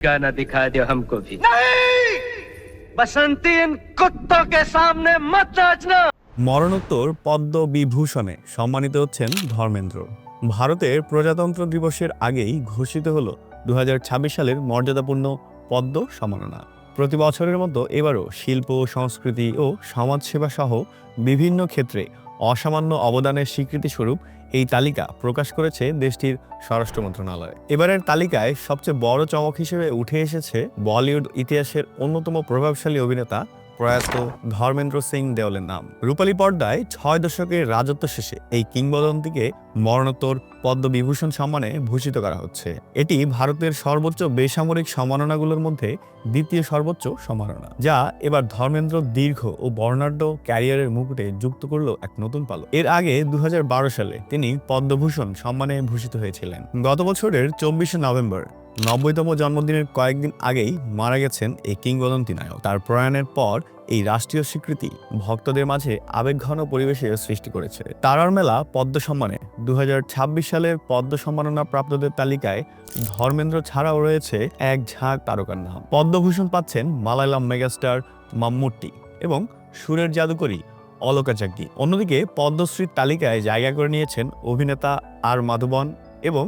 गाना दिखा दो हमको भी नहीं बसंती इन कुत्तों के सामने मत नाचना মরণোত্তর পদ্ম বিভূষণে সম্মানিত হচ্ছেন ধর্মেন্দ্র ভারতের প্রজাতন্ত্র দিবসের আগেই ঘোষিত হল দু সালের মর্যাদাপূর্ণ পদ্ম সম্মাননা প্রতি বছরের মতো এবারও শিল্প সংস্কৃতি ও সমাজসেবা সহ বিভিন্ন ক্ষেত্রে অসামান্য অবদানের স্বীকৃতিস্বরূপ এই তালিকা প্রকাশ করেছে দেশটির স্বরাষ্ট্র মন্ত্রণালয়। এবারের তালিকায় সবচেয়ে বড় চমক হিসেবে উঠে এসেছে বলিউড ইতিহাসের অন্যতম প্রভাবশালী অভিনেতা প্রয়াত ধর্মেন্দ্র সিং দেওলের নাম। রূপালী পর্দায় ছয় দশকের রাজত্ব শেষে এই কিংবদন্তিকে মরণোত্তর পদ্মবিভূষণ সম্মানে ভূষিত করা হচ্ছে। এটি ভারতের সর্বোচ্চ বেসামরিক সম্মাননাগুলোর মধ্যে দ্বিতীয় সর্বোচ্চ সম্মাননা, যা এবার ধর্মেন্দ্র দীর্ঘ ও বর্ণাঢ্য ক্যারিয়ারের মুকুটে যুক্ত করল এক নতুন পালক। এর আগে দু হাজার বারো সালে তিনি পদ্মভূষণ সম্মানে ভূষিত হয়েছিলেন। গত বছরের চব্বিশে নভেম্বর নব্বইতম জন্মদিনের কয়েকদিন আগেই মারা গেছেন এই কিংবদন্তি নায়ক। তার প্রয়াণের পর এই রাষ্ট্রীয় স্বীকৃতি ভক্তদের মাঝে আবেগঘন পরিবেশের সৃষ্টি করেছে। তারার মেলা পদ্ম সম্মানে। দু ছাব্বিশ সালের পদ্ম সম্মাননা প্রাপ্তদের তালিকায় ধর্মেন্দ্র ছাড়াও রয়েছে এক ঝাঁক তারকার নাম। পদ্মভূষণ পাচ্ছেন মালায়ালাম মেগাস্টার মাম্মুট্টি এবং সুরের জাদুকরী অলকা চাকরি অন্যদিকে পদ্মশ্রীর তালিকায় জায়গা করে নিয়েছেন অভিনেতা আর মাধবন এবং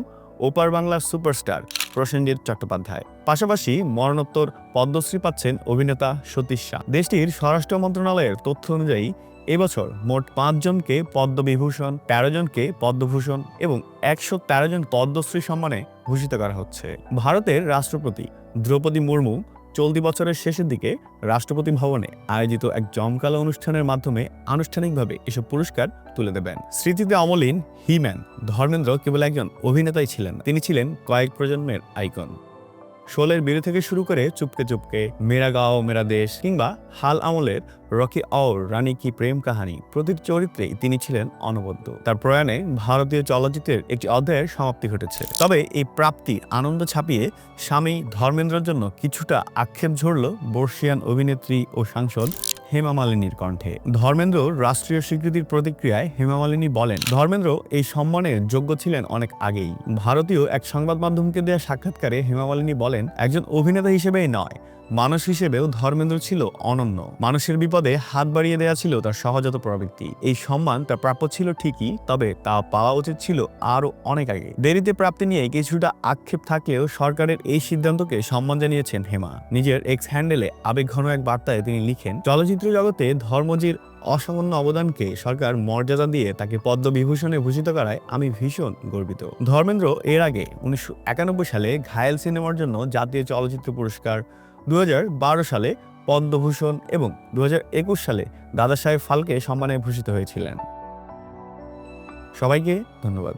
ওপার বাংলার সুপারস্টার প্রসেনজিৎ চট্টোপাধ্যায়। পাশাপাশি মরণোত্তর পদ্মশ্রী পাচ্ছেন অভিনেতা সতীশ শাহ। দেশটির স্বরাষ্ট্র মন্ত্রণালয়ের তথ্য অনুযায়ী, এবছর মোট পাঁচজনকে পদ্মবিভূষণ, তেরো জনকে পদ্মভূষণ এবং একশো তেরো জন পদ্মশ্রী সম্মানে ভূষিত করা হচ্ছে। ভারতের রাষ্ট্রপতি দ্রৌপদী মুর্মু চলতি বছরের শেষের দিকে রাষ্ট্রপতি ভবনে আয়োজিত এক জমকালো অনুষ্ঠানের মাধ্যমে আনুষ্ঠানিকভাবে এসব পুরস্কার তুলে দেবেন। স্মৃতিতে অমলিন, হিম্যান, ধর্মেন্দ্র কেবল একজন অভিনেতাই ছিলেন তিনি ছিলেন কয়েক প্রজন্মের আইকন। শোলের বিরু থেকে শুরু করে চুপকে চুপকে মেরা গাও, মেরা দেশ কিংবা হাল আমলের রকি অর রানী কি প্রেম কাহানি প্রতিটি চরিত্রে তিনি ছিলেন অনবদ্য। তার প্রয়াণে ভারতীয় চলচ্চিত্রের একটি অধ্যায়ের সমাপ্তি ঘটেছে। তবে এই প্রাপ্তি আনন্দ ছাপিয়ে স্বামী ধর্মেন্দ্রের জন্য কিছুটা আক্ষেপ ঝরল বর্ষিয়ান অভিনেত্রী ও সাংসদ হেমা মালিনীর কণ্ঠে। ধর্মেন্দ্র রাষ্ট্রীয় স্বীকৃতির প্রতিক্রিয়ায় হেমামালিনী বলেন, ধর্মেন্দ্র এই সম্মানের যোগ্য ছিলেন অনেক আগেই। ভারতীয় এক সংবাদ মাধ্যমকে দেওয়া সাক্ষাৎকারে হেমামালিনী বলেন, একজন অভিনেতা হিসেবেই নয় মানুষ হিসেবেও ধর্মেন্দ্র ছিল অনন্য। মানুষের বিপদে হাত বাড়িয়ে দেওয়া ছিল তার সহজাত প্রবৃত্তি। এই সম্মান তার প্রাপ্য ছিল ঠিকই, তবে তা পাওয়া উচিত ছিল আরও অনেক আগে। দেরিতে প্রাপ্তি নিয়ে কিছুটা আক্ষেপ থাকলেও সরকারের এই সিদ্ধান্তকে সম্মান জানিয়েছেন হেমা। নিজের এক্স হ্যান্ডেলে আবেগঘন এক বার্তায় তিনি লিখেন, চলচ্চিত্র জগতে ধর্মজির অসামান্য অবদানকে সরকার মর্যাদা দিয়ে তাকে পদ্মবিভূষণে ভূষিত করায় আমি ভীষণ গর্বিত। ধর্মেন্দ্র এর আগে উনিশশো একানব্বই সালে ঘায়েল সিনেমার জন্য জাতীয় চলচ্চিত্র পুরস্কার দু হাজার বারো সালে পদ্মভূষণ এবং দু হাজার একুশ সালে দাদা সাহেব ফালকে সম্মানে ভূষিত হয়েছিলেন। সবাইকে ধন্যবাদ।